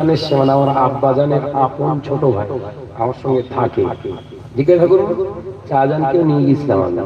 মানে শ্যামলা আমার আব্বা জানের আপন ছোট ভাই আমার সঙ্গে থাকে জিজ্ঞাসা করুন শাহজাহানকেও নিয়ে গেছিলাম আমি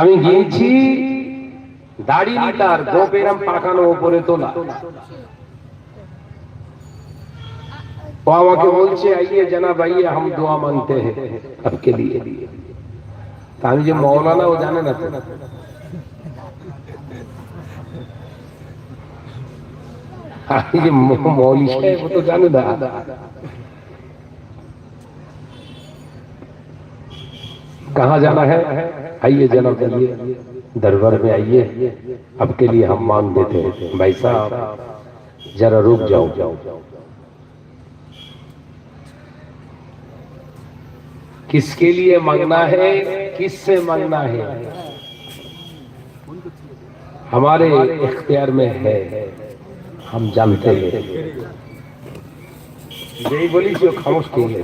আমি গিয়েছি দাড়ি নিতার গোপ এরম পাকানো ওপরে তোলা ও আমাকে বলছে আইয়ে জানাব আইয়ে হাম দোয়া মানতে হে আপকে লিয়ে আমি যে মৌলানা ও জানে না তো আমি যে ম- মৌলী সাহেব ও তো জানে না कहाँ जाना है आइए जनाब आइए दरबार में आइए आपके लिए हम मांग देते हैं भाई साहब जरा रुक जाओ जाओ किसके लिए मांगना है किससे मांगना है हमारे इख्तियार में है हम जानते हैं यही बोली जो खामोश के लिए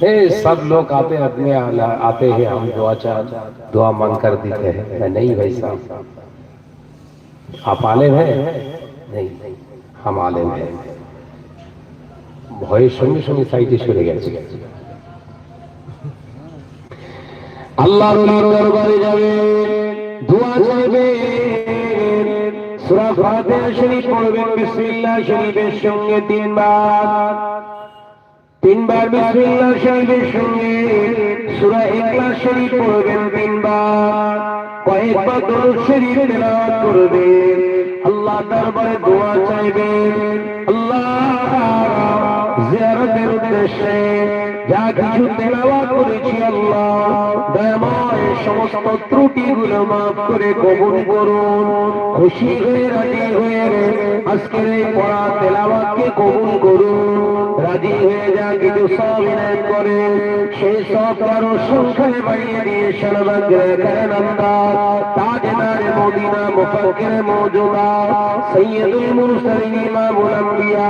है सब लोग आते अपने आला- आते हैं हम दुआ चाह दुआ मांग कर देते हैं मैं नहीं भाई साहब आप आलिम हैं नहीं हम आलिम हैं ভয়ের সঙ্গে সঙ্গে সাইডে সরে গেছে আল্লাহর ওলির দরবারে যাবে। দোয়া চাইবে। সূরা ফাতিহা শরীফ পড়বেন। বিসমিল্লাহ শরীফের সঙ্গে তিনবার। তিনবার বিসমিল্লাহ শরীফের সঙ্গে সূরা ইখলাস শরীফ পড়বেন তিনবার। কয়েকবার দরুদ শরীফ তেলাওয়াত করবেন। আল্লাহ দরবারে দোয়া চাইবেন। আল্লাহ জিয়ারতের উদ্দেশ্যে যা কিছু তেলাওয়াত করেছি আল্লাহ, দয়াময় সমস্ত ত্রুটিগুলো মাফ করে কবুল করুন। খুশি হয়ে, রাজি হয়ে আজকের এই পড়া তেলাওয়াতকে কবুল করুন। রাজি হয়ে যা কিছু সব ইনায়ত করে, সেই সব কারও সংখ্যায় বাড়িয়ে দিয়ে সারাবাগ্রে করেন আল্লাহ তাজদার মদিনা মুফাক্কির মওজুদা সৈয়দুল মুরসালিন ইমামুল আম্বিয়া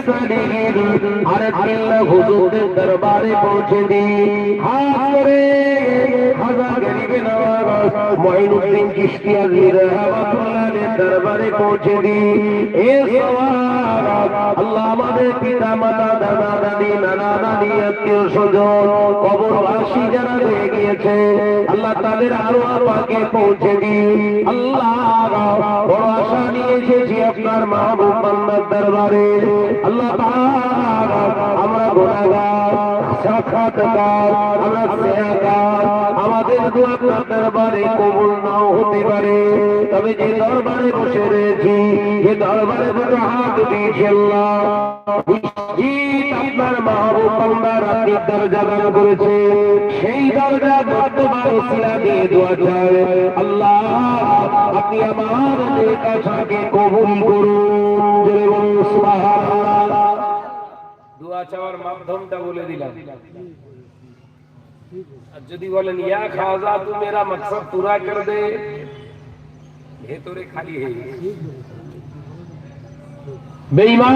আর আল্লাহ হুজুরের দরবারে পৌঁছে দিন হাত করে হাজার গরিবে নওয়াজ মঈনুদ্দিন চিশতি আজমির রহমাতুল্লাহের দরবারে পৌঁছে দিন এ সওয়াব আল্লাহ আমাদের পিতা মাতা দাদা দাদি নানা নানি আত্মীয় স্বজন কবরবাসী যারা রয়ে গিয়েছে আল্লাহ তাদের আরও পাকে পৌঁছে দিন আল্লাহ, বড় আশা নিয়ে এসেছি আপনার মাহবুব দরবারে আল্লাহ আমরা গুনাহগার সাক্ষাৎকার, আমরা স্নেহাগার আমাদের দোয়া দরবারে কবুল নাও হতে পারে। তবে যে দরবারে বসে রয়েছি, যে দরবারে বসে হাত দিয়েছে আল্লাহ। আপনার মাহবুব বান্দার আপনি দরজা দান করেছে। সেই দরজা বর্তমান দিয়ে দোয়া চায়। আল্লাহ আপনি আমার কবুল করুন। দোয়া চাওয়ার মাধ্যমটা বলে দিলাম। আর যদি বলেন, ইয়া খাজা তু মেরা মকসদ পুরা কর দে। ভেতরে খালি হয়ে বেঈমান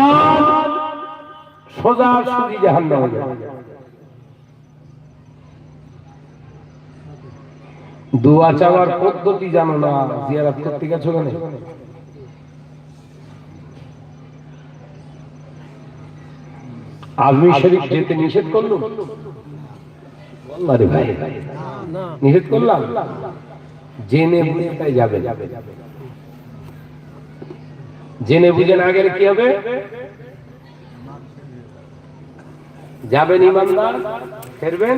সোজা সুজি জাহান্নামে দোয়া চাওয়ার পদ্ধতি জানো না? জিয়ারাত করতে গেছো কেন? আজমি শরীফ যেতে নিষেধ করল? নিষেধ করলাম? জেনে বুঝে তাই যাবে। জেনে বুঝে না গেলে কি হবে? যাবেন ইমানদার, ফেরবেন?